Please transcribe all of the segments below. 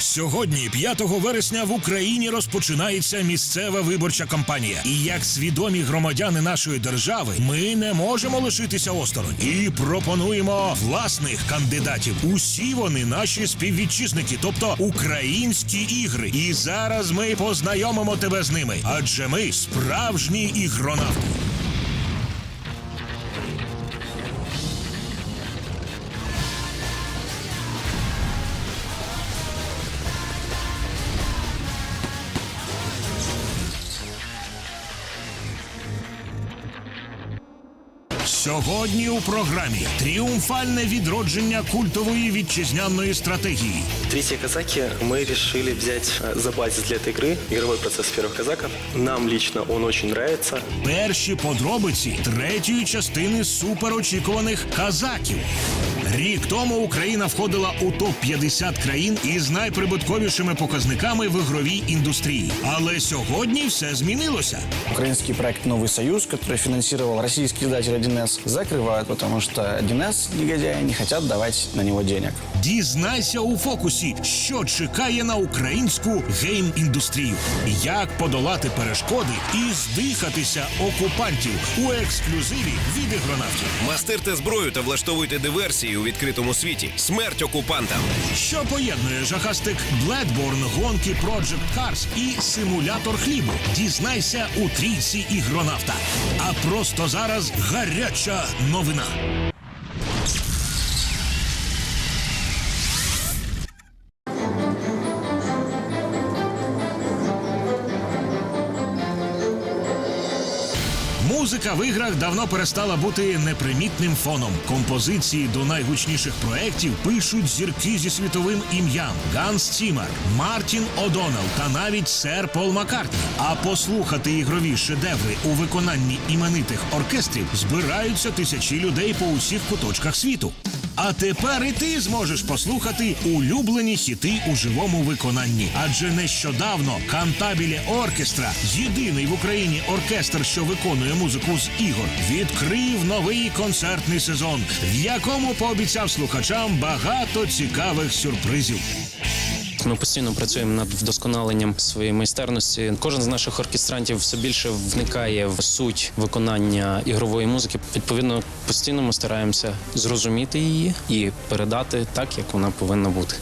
Сьогодні, 5 вересня, в Україні розпочинається місцева виборча кампанія. І як свідомі громадяни нашої держави, ми не можемо лишитися осторонь і пропонуємо власних кандидатів. Усі вони наші співвітчизники, тобто українські ігри. І зараз ми познайомимо тебе з ними, адже ми справжні ігронавти. Сьогодні у програмі тріумфальне відродження культової вітчизняної стратегії. Третьи казаки мы решили взять э, за базис для этой игры игровой процесс первых казаков. Нам лично он очень нравится. Перші подробиці третьої частини суперочікуваних казаків. Рік тому Україна входила у топ 50 країн із найприбутковішими показниками в ігровій індустрії. Але сьогодні все змінилося. Украинский проект «Новый Союз», который финансировал российский издатель 1С, закрывают, потому что 1С, негодяи, не хотят давать на него денег. Дізнайся у фокусі, що чекає на українську гейм-індустрію, як подолати перешкоди і здихатися окупантів у ексклюзиві від ігронавтів. Мастерте зброю та влаштовуйте диверсії у відкритому світі. Смерть окупантам. Що поєднує жахастик Bloodborne, гонки Project Cars і симулятор хлібу. Дізнайся у трійці ігронавта. А просто зараз гаряча новина. Музика в іграх давно перестала бути непримітним фоном. Композиції до найгучніших проєктів пишуть зірки зі світовим ім'ям: Ганс Цімер, Мартін Одонел та навіть сер Пол Маккартні. А послухати ігрові шедеври у виконанні іменитих оркестрів збираються тисячі людей по усіх куточках світу. А тепер і ти зможеш послухати улюблені хіти у живому виконанні. Адже нещодавно Кантабілі Оркестра, єдиний в Україні оркестр, що виконує музику з ігор, відкрив новий концертний сезон, в якому пообіцяв слухачам багато цікавих сюрпризів. Ми постійно працюємо над вдосконаленням своєї майстерності. Кожен з наших оркестрантів все більше вникає в суть виконання ігрової музики. Відповідно, постійно ми стараємося зрозуміти її і передати так, як вона повинна бути.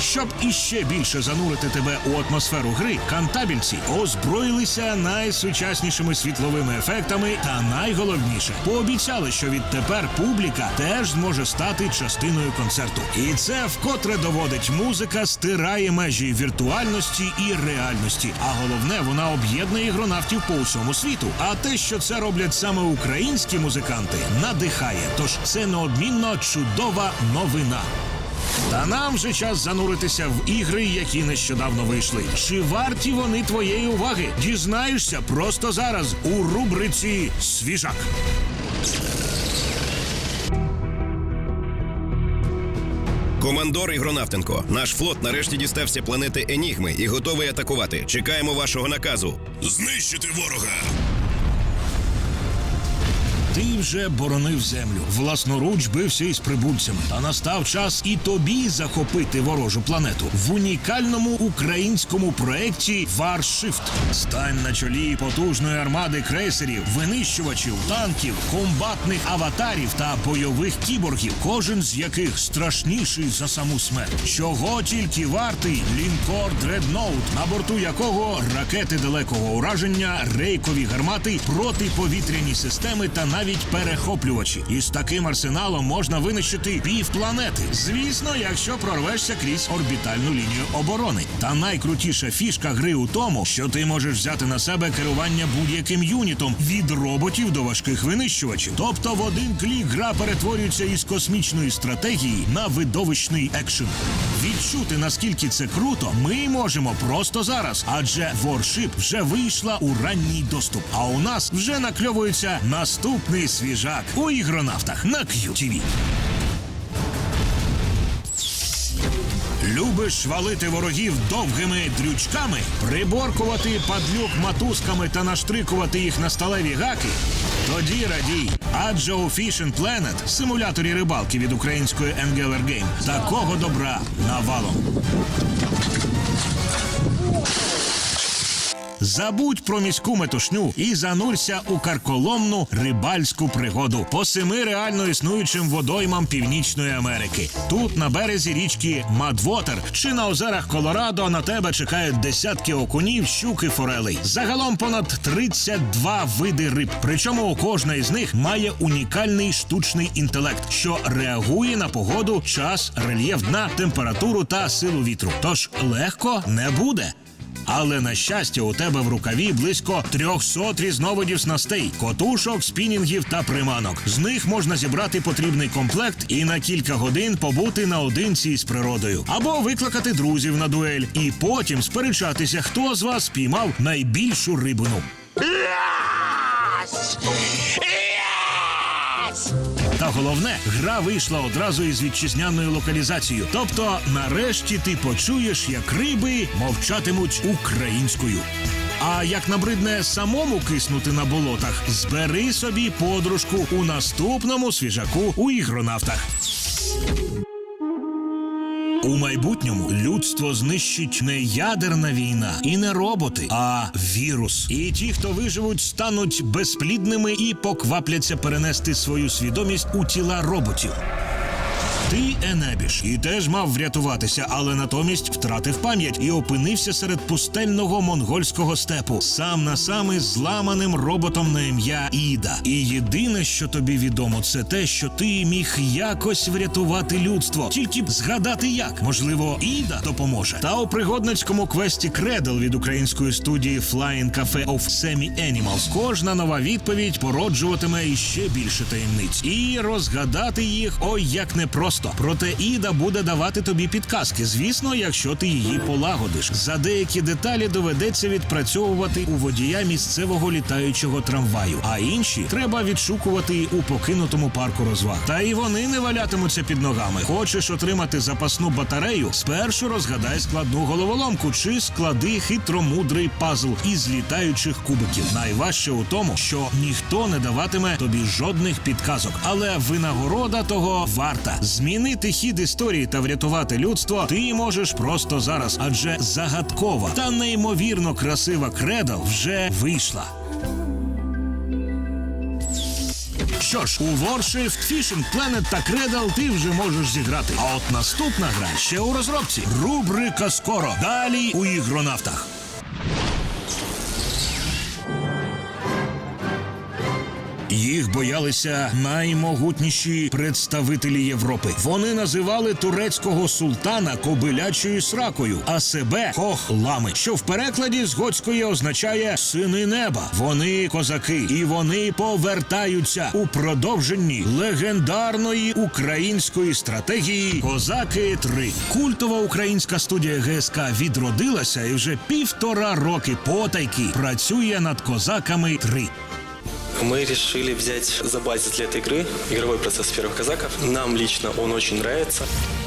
Щоб іще більше занурити тебе у атмосферу гри, кантабільці озброїлися найсучаснішими світловими ефектами та найголовніше пообіцяли, що відтепер публіка теж зможе стати частиною концерту. І це вкотре доводить, музика стирає межі віртуальності і реальності. А головне, вона об'єднує ігронавтів по усьому світу. А те, що це роблять саме українські музиканти, надихає. Тож це неодмінно чудова новина. Та нам вже час зануритися в ігри, які нещодавно вийшли. Чи варті вони твоєї уваги? Дізнаєшся просто зараз у рубриці Свіжак. Командор Ігронавтенко. Наш флот нарешті дістався планети Енігми і готовий атакувати. Чекаємо вашого наказу. Знищити ворога! Ти вже боронив землю, власноруч бився із прибульцями. Та настав час і тобі захопити ворожу планету в унікальному українському проєкті Warship. Стань на чолі потужної армади крейсерів, винищувачів, танків, комбатних аватарів та бойових кіборгів, кожен з яких страшніший за саму смерть. Чого тільки вартий лінкор Дредноут, на борту якого ракети далекого ураження, рейкові гармати, протиповітряні системи та навіть перехоплювачі. Із таким арсеналом можна винищити пів планети. Звісно, якщо прорвешся крізь орбітальну лінію оборони. Та найкрутіша фішка гри у тому, що ти можеш взяти на себе керування будь-яким юнітом від роботів до важких винищувачів. Тобто в один клік гра перетворюється із космічної стратегії на видовищний екшен. Відчути наскільки це круто, ми можемо просто зараз, адже Warship вже вийшла у ранній доступ. А у нас вже накльовується наступний свіжак у ігронавтах на QTV. Любиш валити ворогів довгими дрючками, приборкувати падлюк матузками та наштрикувати їх на сталеві гаки? Тоді радій. Адже у Fishing Planet, симуляторі рибалки від української Engeller Game, такого добра навалом. Забудь про міську метушню і занурся у карколомну рибальську пригоду по семи реально існуючим водоймам Північної Америки. Тут на березі річки Мадвотер чи на озерах Колорадо на тебе чекають десятки окунів, щук і форелей. Загалом понад 32 види риб. Причому у кожна із них має унікальний штучний інтелект, що реагує на погоду, час, рельєф дна, температуру та силу вітру. Тож легко не буде. Але на щастя, у тебе в рукаві близько 300 різновидів снастей, котушок, спінінгів та приманок. З них можна зібрати потрібний комплект і на кілька годин побути наодинці з природою, або викликати друзів на дуель, і потім сперечатися, хто з вас спіймав найбільшу рибину. Та головне, гра вийшла одразу із вітчизняною локалізацією. Тобто, нарешті ти почуєш, як риби мовчатимуть українською. А як набридне самому киснути на болотах, збери собі подружку у наступному свіжаку у ігронавтах. У майбутньому людство знищить не ядерна війна і не роботи, а вірус. І ті, хто виживуть, стануть безплідними і поквапляться перенести свою свідомість у тіла роботів. Ти Енебіш і теж мав врятуватися, але натомість втратив пам'ять і опинився серед пустельного монгольського степу, сам на сам із зламаним роботом на ім'я Іда. І єдине, що тобі відомо, це те, що ти міг якось врятувати людство, тільки б згадати як. Можливо, Іда допоможе. Та у пригодницькому квесті Кредл від української студії Flying Cafe of Semi Animals кожна нова відповідь породжуватиме іще більше таємниць. І розгадати їх ой як непросто. Проте Іда буде давати тобі підказки, звісно, якщо ти її полагодиш. За деякі деталі доведеться відпрацьовувати у водія місцевого літаючого трамваю, а інші треба відшукувати у покинутому парку розваг. Та і вони не валятимуться під ногами. Хочеш отримати запасну батарею? Спершу розгадай складну головоломку чи склади хитромудрий пазл із літаючих кубиків. Найважче у тому, що ніхто не даватиме тобі жодних підказок, але винагорода того варта. Змінити хід історії та врятувати людство ти можеш просто зараз, адже загадкова та неймовірно красива кредо вже вийшла. Що ж, у Warshift, Fishing Planet та Cradle ти вже можеш зіграти. А от наступна гра ще у розробці. Рубрика скоро. Далі у ігронавтах. Їх боялися наймогутніші представителі Європи. Вони називали турецького султана кобилячою сракою, а себе хохлами, що в перекладі з готської означає сини неба. Вони козаки, і вони повертаються у продовженні легендарної української стратегії Козаки 3 Культова українська студія ГСК відродилася і вже півтора роки потайки працює над козаками 3 Мы решили взять за базис для этой игры игровой процесс первых казаков. Нам лично он очень нравится.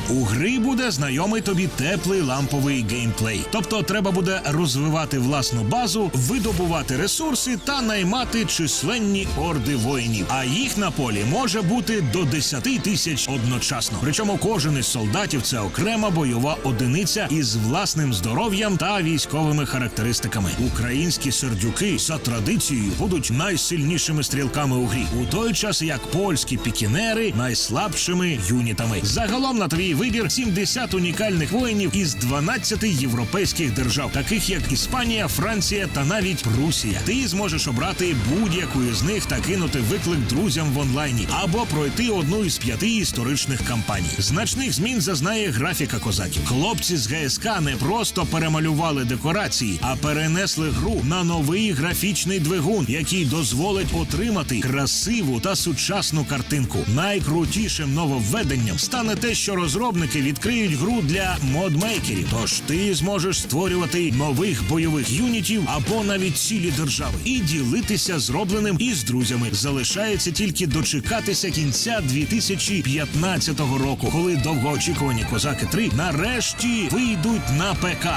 У гри буде знайомий тобі теплий ламповий геймплей. Тобто треба буде розвивати власну базу, видобувати ресурси та наймати численні орди воїнів. А їх на полі може бути до 10 тисяч одночасно. Причому кожен із солдатів це окрема бойова одиниця із власним здоров'ям та військовими характеристиками. Українські сердюки за традицією будуть найсильнішими стрілками у грі, у той час як польські пікінери найслабшими юнітами. Загалом на твій вибір 70 унікальних воїнів із 12 європейських держав, таких як Іспанія, Франція та навіть Прусія. Ти зможеш обрати будь-яку із них та кинути виклик друзям в онлайні або пройти одну із п'яти історичних кампаній. Значних змін зазнає графіка козаків. Хлопці з ГСК не просто перемалювали декорації, а перенесли гру на новий графічний двигун, який дозволить отримати красиву та сучасну картинку. Найкрутішим нововведенням стане те, що розробники відкриють гру для модмейкерів. Тож ти зможеш створювати нових бойових юнітів або навіть цілі держави і ділитися зробленим із друзями. Залишається тільки дочекатися кінця 2015 року, коли довгоочікувані козаки 3 нарешті вийдуть на ПК.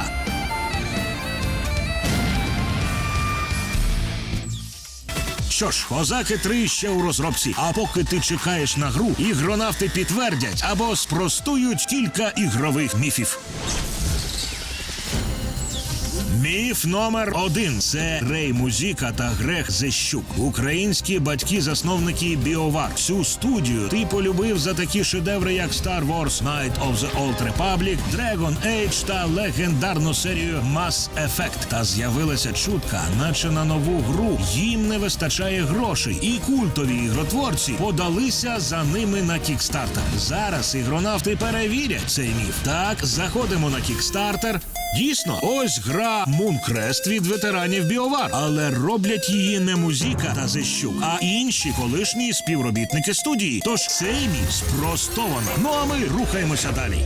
Що ж, козаки 3 ще у розробці. А поки ти чекаєш на гру, ігронавти підтвердять або спростують кілька ігрових міфів. Міф номер один це Рей Музіка та Грех Зещук, українські батьки-засновники Біовар. Цю студію ти полюбив за такі шедеври, як Star Wars Night of the Old Republic, Dragon Age та легендарну серію Mass Effect. Та з'явилася чутка, наче на нову гру їм не вистачає грошей, і культові ігротворці подалися за ними на кікстартер. Зараз ігронавти перевірять цей міф. Так, заходимо на кікстартер. Дійсно, ось гра Мункрест від ветеранів Біовар, але роблять її не музіка та Зещук, а інші колишні співробітники студії. Тож цей міф спростовано. Ну а ми рухаємося далі.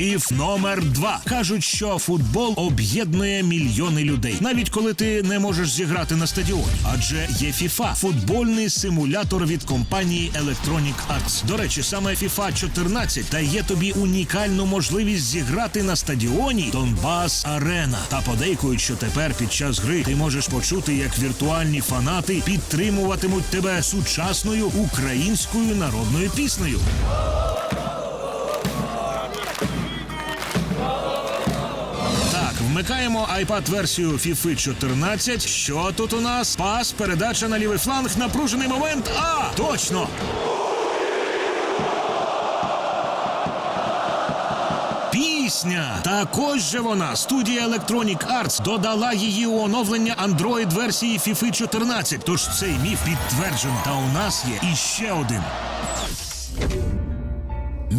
Міф номер два кажуть, що футбол об'єднує мільйони людей, навіть коли ти не можеш зіграти на стадіоні. Адже є FIFA – футбольний симулятор від компанії Electronic Arts. До речі, саме FIFA 14 дає тобі унікальну можливість зіграти на стадіоні Донбас Арена. Та подейкують, що тепер під час гри ти можеш почути, як віртуальні фанати підтримуватимуть тебе сучасною українською народною піснею. Вмикаємо iPad-версію FIFA 14. Що тут у нас? Пас, передача на лівий фланг, напружений момент. А, точно! Пісня! Так ось же вона. Студія Electronic Arts додала її у оновлення Android версії FIFA 14. Тож цей міф підтверджено. Та у нас є іще один.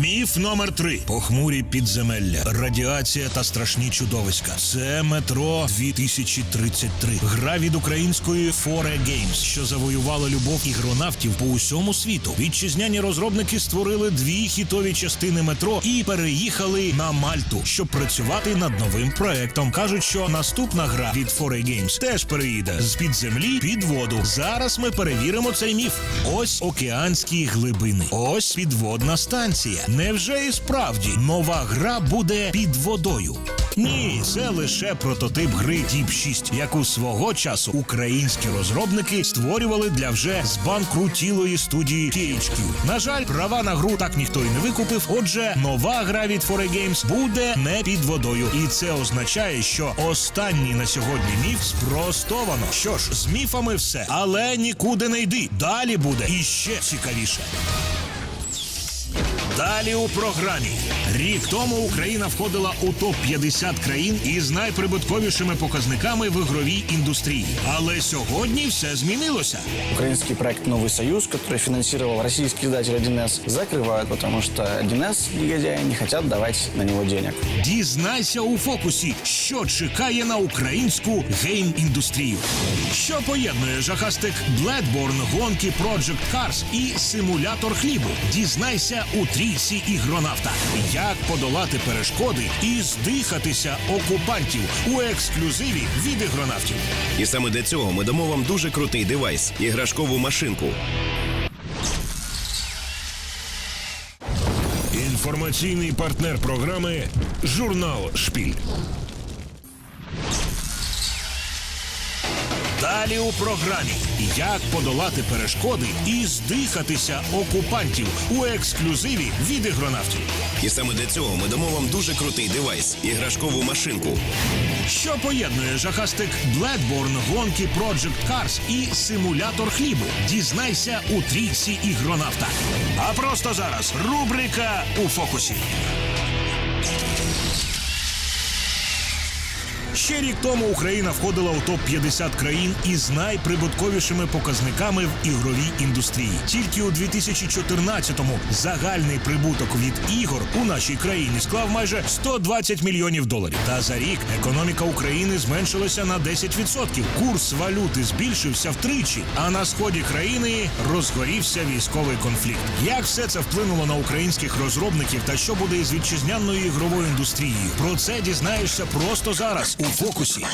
Міф номер три: похмурі підземелля, радіація та страшні чудовиська. Це метро 2033. Гра від української Fore Games, що завоювала любов ігронавтів по усьому світу. Вітчизняні розробники створили дві хітові частини метро і переїхали на Мальту, щоб працювати над новим проектом. кажуть, що наступна гра від Fore Games теж переїде з під землі під воду. Зараз ми перевіримо цей міф. Ось океанські глибини, ось підводна станція. Невже і справді нова гра буде під водою? Ні, це лише прототип гри Deep 6, яку свого часу українські розробники створювали для вже збанкрутілої студії THQ. На жаль, права на гру так ніхто і не викупив. Отже, нова гра від 4 Games буде не під водою, і це означає, що останній на сьогодні міф спростовано. Що ж, з міфами все, але нікуди не йди. Далі буде іще цікавіше. Далі у програмі. Рік тому Україна входила у топ 50 країн із найприбутковішими показниками в ігровій індустрії. Але сьогодні все змінилося. Украинский проект «Новый Союз», который финансировал российский издатель 1С, закрывают, потому что 1С, негодяи, не хотят давать на него денег. Дізнайся у фокусі, що чекає на українську гейм-індустрію. Що поєднує жахастик Bloodborne, гонки Project Cars і симулятор хлібу. Дізнайся у трійці ігронавта. Як подолати перешкоди і здихатися окупантів у ексклюзиві від ігронавтів. І саме для цього ми дамо вам дуже крутий девайс іграшкову машинку. Інформаційний партнер програми Журнал Шпіль. Далі у програмі як подолати перешкоди і здихатися окупантів у ексклюзиві від ігронавтів. І саме для цього ми дамо вам дуже крутий девайс іграшкову машинку. Що поєднує жахастик Bloodborne, гонки Project Cars і симулятор хлібу. Дізнайся у трійці ігронавта. А просто зараз рубрика у фокусі. Ще рік тому Україна входила у топ 50 країн із найприбутковішими показниками в ігровій індустрії. Тільки у 2014-му загальний прибуток від ігор у нашій країні склав майже 120 мільйонів доларів. Та за рік економіка України зменшилася на 10%. Курс валюти збільшився втричі. А на сході країни розгорівся військовий конфлікт. Як все це вплинуло на українських розробників та що буде із вітчизняною ігровою індустрією? Про це дізнаєшся просто зараз у фокусі.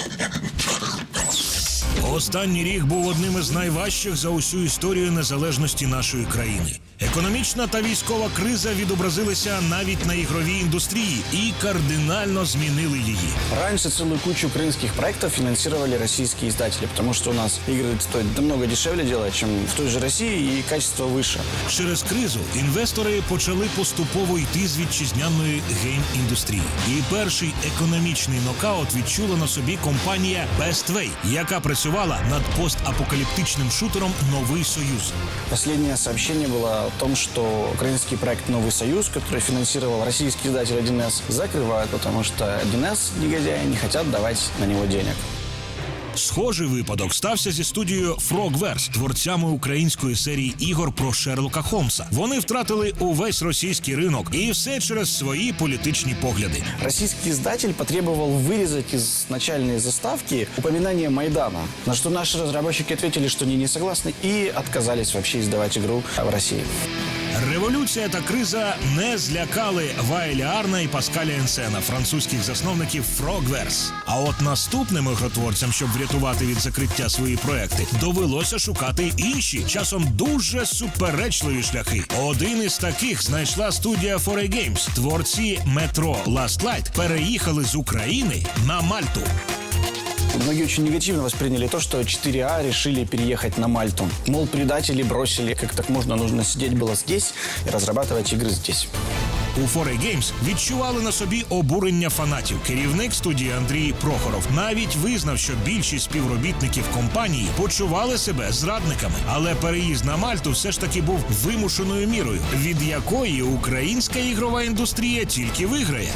Останній рік був одним із найважчих за усю історію незалежності нашої країни. Економічна та військова криза відобразилися навіть на ігровій індустрії і кардинально змінили її. Раньше целую кучу украинских проектов финансировали российские издатели, потому что у нас игры стоят намного дешевле делать, чем в той же России, и качество выше. Через кризу інвестори почали поступово йти з вітчизняної гейм-індустрії. І перший економічний нокаут відчула на собі компанія Bestway, яка працювала над постапокаліптичним шутером Новий Союз. Последнее сообщение было о том, что украинский проект «Новый Союз», который финансировал российский издатель 1С, закрывают, потому что 1С, негодяи, не хотят давать на него денег. Схожий випадок стався зі студією Frogverse, творцями української серії ігор про Шерлока Холмса. Вони втратили увесь російський ринок і все через свої політичні погляди. Российский издатель потребовал вырезать из начальной заставки упоминание Майдана, на что наши разработчики ответили, что они не согласны и отказались вообще издавать игру в России. Революція та криза не злякали Вайля Арна і Паскаля Енсена, французьких засновників Frogverse. А от наступним ігротворцям, щоб врятувати від закриття свої проекти, довелося шукати інші, часом дуже суперечливі шляхи. Один із таких знайшла студія 4A Games. Творці метро Last Light переїхали з України на Мальту. Многие очень негативно восприняли то, что 4А решили переехать на Мальту. Мол, предатели бросили, как так можно, нужно сидеть было здесь и разрабатывать игры здесь. У 4A Games відчували на собі обурення фанатів. Керівник студії Андрій Прохоров навіть визнав, що більшість співробітників компанії почували себе зрадниками. Але переїзд на Мальту все ж таки був вимушеною мірою, від якої українська ігрова індустрія тільки виграє.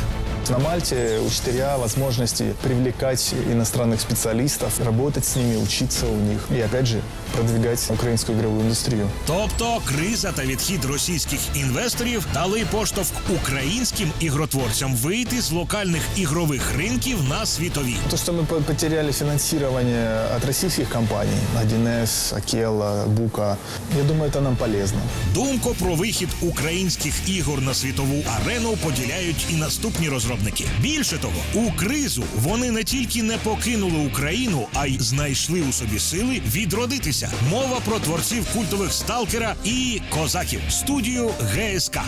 На Мальте у 4А возможности привлекать иностранных специалистов, работать с ними, учиться у них. И, опять же, продвигать украинскую игровую индустрию. Тобто криза та відхід російських інвесторів дали поштовх українським ігротворцям вийти з локальних ігрових ринків на світові. То, что мы по- потеряли финансирование от российских компаний, 1С, Акела, Бука, я думаю, это нам полезно. Думку про вихід українських ігор на світову арену поділяють і наступні розробники. Більше того, у кризу вони не тільки не покинули Україну, а й знайшли у собі сили відродитися. Мова про творців культових сталкера і козаків студію ГСК.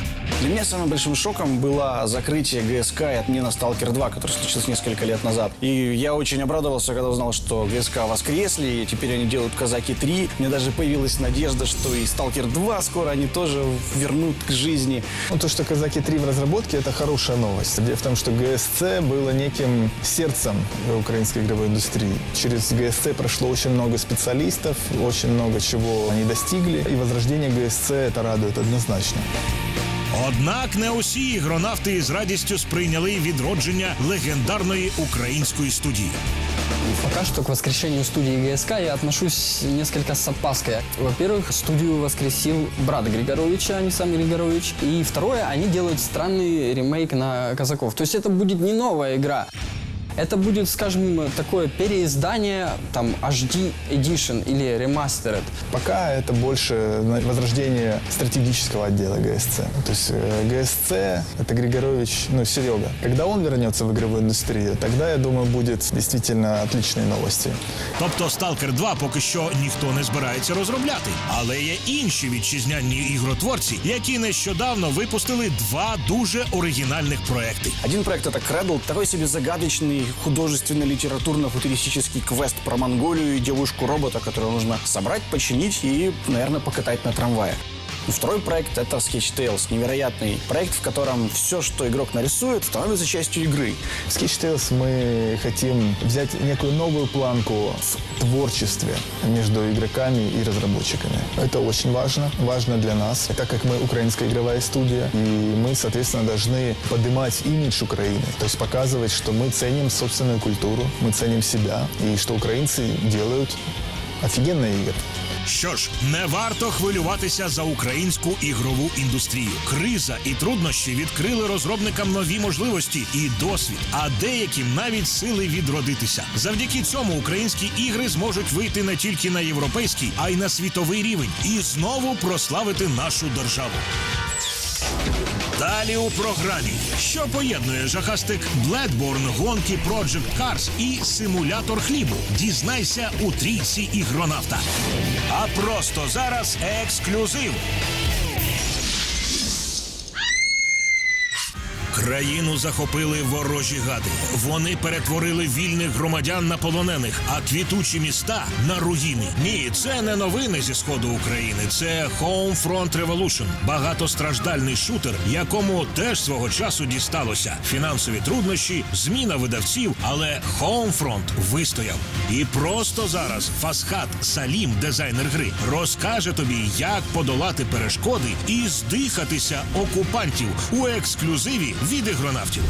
Для меня самым большим шоком было закрытие ГСК и отмена Сталкер 2, который случилось несколько лет назад. И я очень обрадовался, когда узнал, что ГСК воскресли, и теперь они делают Казаки 3. Мне даже появилась надежда, что и Сталкер 2 скоро они тоже вернут к жизни. Ну, то, что «Казаки 3» в разработке, это хорошая новость. Дело в том, что ГСЦ было неким сердцем украинской игровой индустрии. Через ГСЦ прошло очень много специалистов, очень много чего они достигли, и возрождение ГСЦ это радует однозначно. Однак не усі ігронавти з радістю сприйняли відродження легендарної української студії. Пока что к воскрешению студии ГСК я отношусь несколько с опаской. Во-первых, студию воскресил брат Григоровича, а не сам Григорович. И второе, они делают странный ремейк на казаков. То есть это будет не новая игра. Это будет, скажем, такое переиздание, там, HD Edition или Remastered. Пока это больше на- возрождение стратегического отдела ГСЦ. То есть э, ГСЦ — это Григорович, ну, Серега. Когда он вернется в игровую индустрию, тогда, я думаю, будет действительно отличные новости. Тобто Сталкер 2 поки що ніхто не збирається розробляти. Але є інші вітчизняні ігротворці, які нещодавно випустили два дуже оригінальних проекти. Один проект это Кредл, такой себе загадочный художественно-литературно-футуристический квест про Монголию и девушку-робота, которую нужно собрать, починить и, наверное, покатать на трамвае. И Второй проект — это Sketch Tales, невероятный проект, в котором все, что игрок нарисует, становится частью игры. В Sketch Tales мы хотим взять некую новую планку в творчестве между игроками и разработчиками. Это очень важно, важно для нас, так как мы украинская игровая студия, и мы, соответственно, должны поднимать имидж Украины, то есть показывать, что мы ценим собственную культуру, мы ценим себя, и что украинцы делают офигенные игры. Що ж, не варто хвилюватися за українську ігрову індустрію. Криза і труднощі відкрили розробникам нові можливості і досвід, а деяким навіть сили відродитися. Завдяки цьому українські ігри зможуть вийти не тільки на європейський, а й на світовий рівень і знову прославити нашу державу. Далі у програмі, що поєднує жахастик Bloodborne, гонки Project Cars і симулятор хлібу. Дізнайся у трійці ігронавта. А просто зараз ексклюзив. Країну захопили ворожі гади. Вони перетворили вільних громадян на полонених, а квітучі міста на руїни. Ні, це не новини зі сходу України. Це Homefront Revolution. багатостраждальний шутер, якому теж свого часу дісталося. Фінансові труднощі, зміна видавців, але Homefront вистояв. І просто зараз Фасхат Салім, дизайнер гри, розкаже тобі, як подолати перешкоди і здихатися окупантів у ексклюзиві від ігронавтів.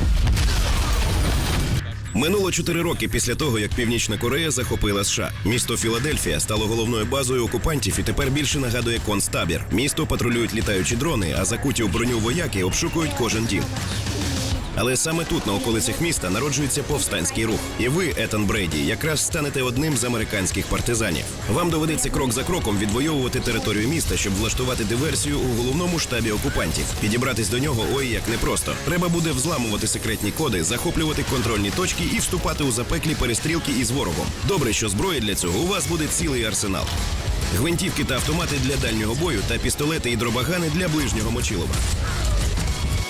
Минуло чотири роки після того, як Північна Корея захопила США. Місто Філадельфія стало головною базою окупантів і тепер більше нагадує концтабір. Місто патрулюють літаючі дрони, а закуті у броню вояки обшукують кожен дім. Але саме тут, на околицях міста, народжується повстанський рух. І ви, Етан Брейді, якраз станете одним з американських партизанів. Вам доведеться крок за кроком відвоювати територію міста, щоб влаштувати диверсію у головному штабі окупантів. Підібратись до нього ой як непросто. Треба буде взламувати секретні коди, захоплювати контрольні точки і вступати у запеклі перестрілки із ворогом. Добре, що зброї для цього у вас буде цілий арсенал. Гвинтівки та автомати для дальнього бою та пістолети і дробагани для ближнього мочилова.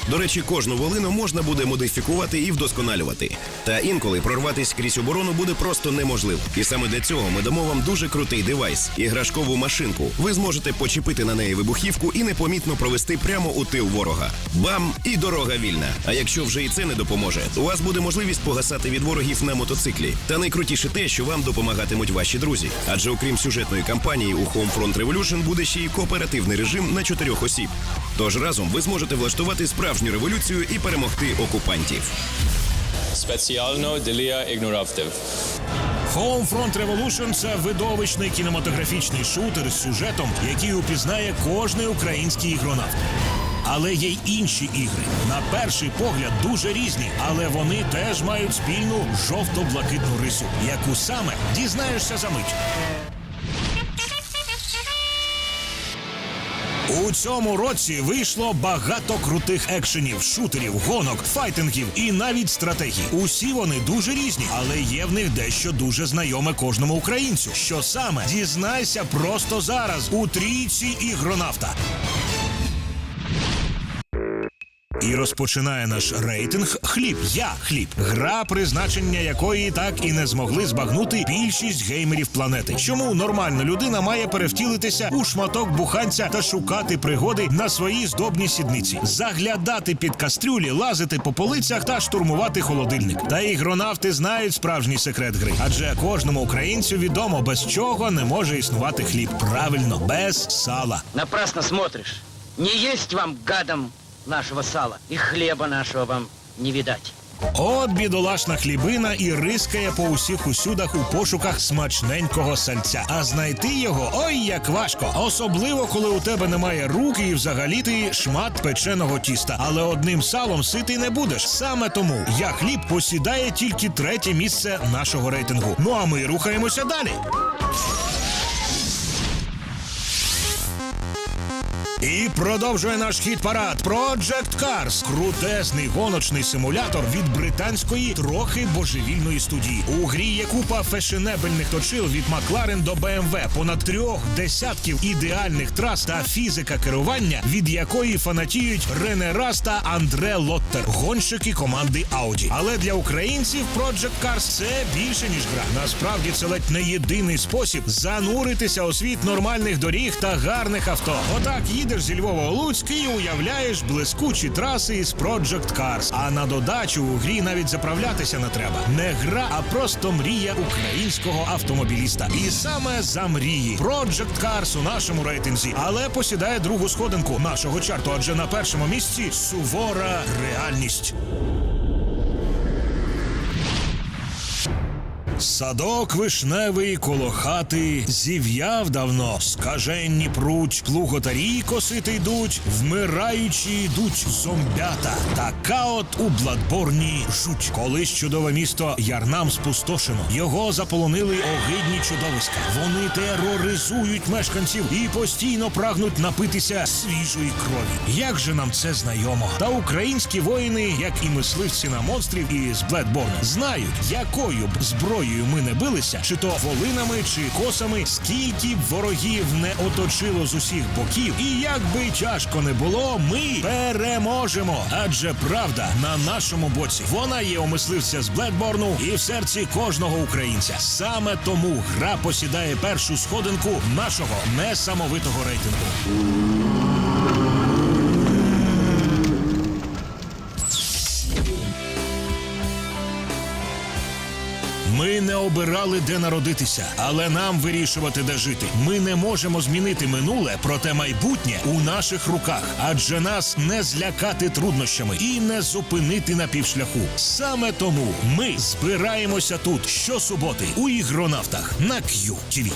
До речі, кожну волину можна буде модифікувати і вдосконалювати. Та інколи прорватися крізь оборону буде просто неможливо. І саме для цього ми дамо вам дуже крутий девайс іграшкову машинку. Ви зможете почепити на неї вибухівку і непомітно провести прямо у тил ворога. Бам! І дорога вільна. А якщо вже і це не допоможе, у вас буде можливість погасати від ворогів на мотоциклі. Та найкрутіше те, що вам допомагатимуть ваші друзі. Адже окрім сюжетної кампанії у Homefront Revolution буде ще й кооперативний режим на чотирьох осіб. Тож разом ви зможете влаштувати справжню революцію і перемогти окупантів. Спеціально Делія для ігноравтів. Homefront Revolution – це видовищний кінематографічний шутер з сюжетом, який упізнає кожний український ігронавт. Але є й інші ігри. На перший погляд дуже різні, але вони теж мають спільну жовто-блакитну рису, яку саме дізнаєшся за мить. У цьому році вийшло багато крутих екшенів, шутерів, гонок, файтингів і навіть стратегій. Усі вони дуже різні, але є в них дещо дуже знайоме кожному українцю. Що саме дізнайся просто зараз у трійці ігронавта. І розпочинає наш рейтинг Хліб. Я хліб. Гра, призначення якої так і не змогли збагнути більшість геймерів планети. Чому нормальна людина має перевтілитися у шматок буханця та шукати пригоди на своїй здобній сідниці, заглядати під кастрюлі, лазити по полицях та штурмувати холодильник. Та ігронавти знають справжній секрет гри, адже кожному українцю відомо, без чого не може існувати хліб. Правильно, без сала. Напрасно смотришь. Не есть вам, гадам, нашего сала. И хлеба нашего вам не видать. От бідолашна хлібина і рискає по усіх усюдах у пошуках смачненького сальця. А знайти його ой як важко. Особливо, коли у тебе немає рук і взагалі ти шмат печеного тіста. Але одним салом ситий не будеш. Саме тому я хліб посідає тільки третє місце нашого рейтингу. Ну а ми рухаємося далі. І продовжує наш хіт парад Project Cars. Крутезний гоночний симулятор від британської трохи божевільної студії. У грі є купа фешенебельних точил від Макларен до BMW, понад трьох десятків ідеальних трас та фізика керування, від якої фанатіють Рене Рас та Андре Лоттер, гонщики команди Audi. Але для українців Project Cars це більше ніж гра. Насправді це ледь не єдиний спосіб зануритися у світ нормальних доріг та гарних авто. Отак їдеш зі Львова у Луцьк і уявляєш блискучі траси із Project Cars. А на додачу у грі навіть заправлятися не треба. Не гра, а просто мрія українського автомобіліста. І саме за мрії Project Cars у нашому рейтинзі, але посідає другу сходинку нашого чарту, адже на першому місці сувора реальність. Садок вишневий коло хати зів'яв давно, скаженні пруть, плуготарі косити йдуть, вмираючи йдуть зомбята. Така от у Бладборні жуть. Колись чудове місто Ярнам спустошено. Його заполонили огидні чудовиська. Вони тероризують мешканців і постійно прагнуть напитися свіжої крові. Як же нам це знайомо? Та українські воїни, як і мисливці на монстрів із Бладборна, знають, якою б зброєю ми не билися, чи то волинами, чи косами, скільки б ворогів не оточило з усіх боків, і як би тяжко не було, ми переможемо. Адже правда на нашому боці вона є у мисливця з Блекборну і в серці кожного українця. Саме тому гра посідає першу сходинку нашого несамовитого рейтингу. Ми не обирали, де народитися, але нам вирішувати, де жити. Ми не можемо змінити минуле, проте майбутнє у наших руках, адже нас не злякати труднощами і не зупинити на півшляху. Саме тому ми збираємося тут щосуботи у ігронавтах на QTV.